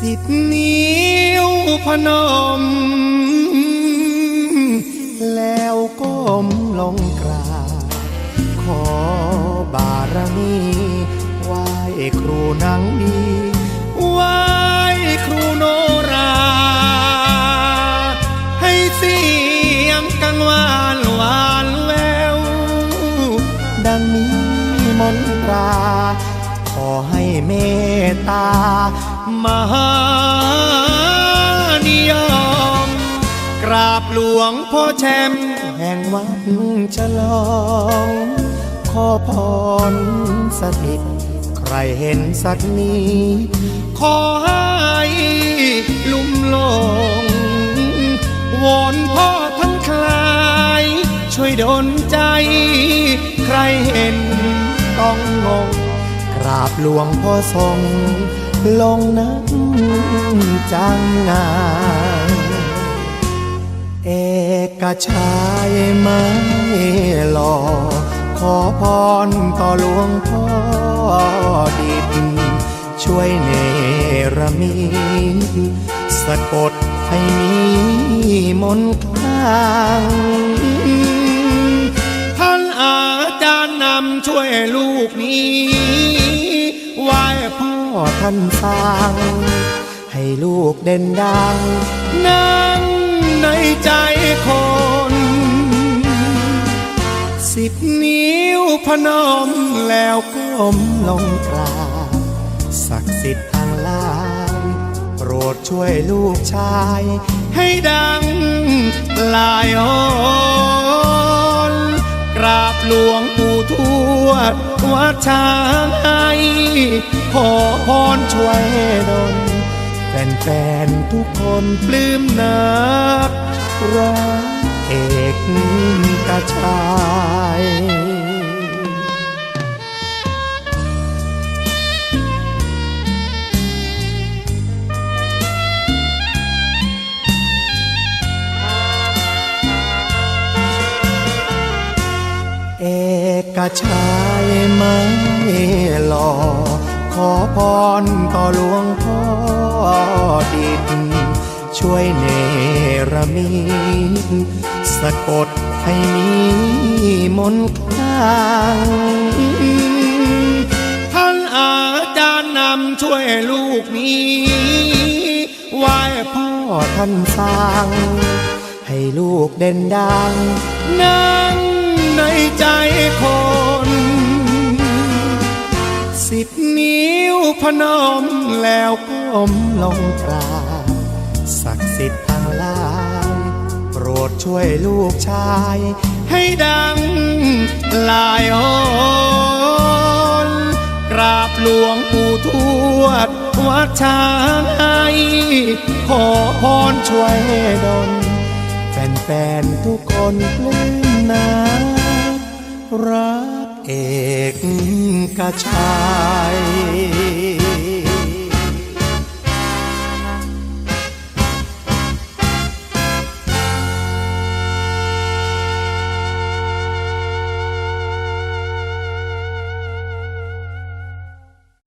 สิบนิ้วพนม แล้วก้มลงกราบขอบารมีไหว้ครูนางดีไหว้ครูโนรา ให้เสียงกังวานหวานแวว ดังมีมนตรา ขอให้เมตตา มหานิยม กราบหลวงพ่อแชมป์แห่งวัดฉลอง ขอพรสถิต ใครเห็นสักนี้ ขอให้ลุ่มหลงวอนพ่อทั้งคลาย ช่วยดลใจ ใครเห็นต้องงงกราบหลวงพ่อทรง ลงน้ำจังงานเอกชายไม่หล่อขอพรต่อหลวงพ่อดิบช่วยเนรมิตสะกดให้มีมนต์คลังท่านอาจารย์นำช่วยลูกนี้ ท่านสร้าง ให้ลูกเด่นดัง นั่งในใจคน สิบนิ้วพนมแล้วก้มลงกราบศักดิ์สิทธิ์ทางลายโปรดช่วยลูกชาย ให้ดังลายโอ หลวงปู่ทวดวัดช้างให้ขอพรช่วยดลแฟนๆทุกคนปลื้มนักรักเอกกาช เอกชายไม่หล่อขอพรต่อหลวงพ่อดิดช่วยเนรมิตสะกดให้มีมนต์คลังท่านอาจารย์นำช่วยลูกนี้ไหว้พ่อท่านสร้าง ให้ลูกเด่นดังนั่ง ในใจคน สิบนิ้วพนมแล้วก้มลงกราบศักดิ์สิทธิ์ทางลายโปรดช่วยลูกชาย ให้ดังลายโอนกราบหลวงปู่ทวด วัดช้างให้ขอพรช่วยดลแฟนๆทุกคนปลื้มนา รักเอกกชา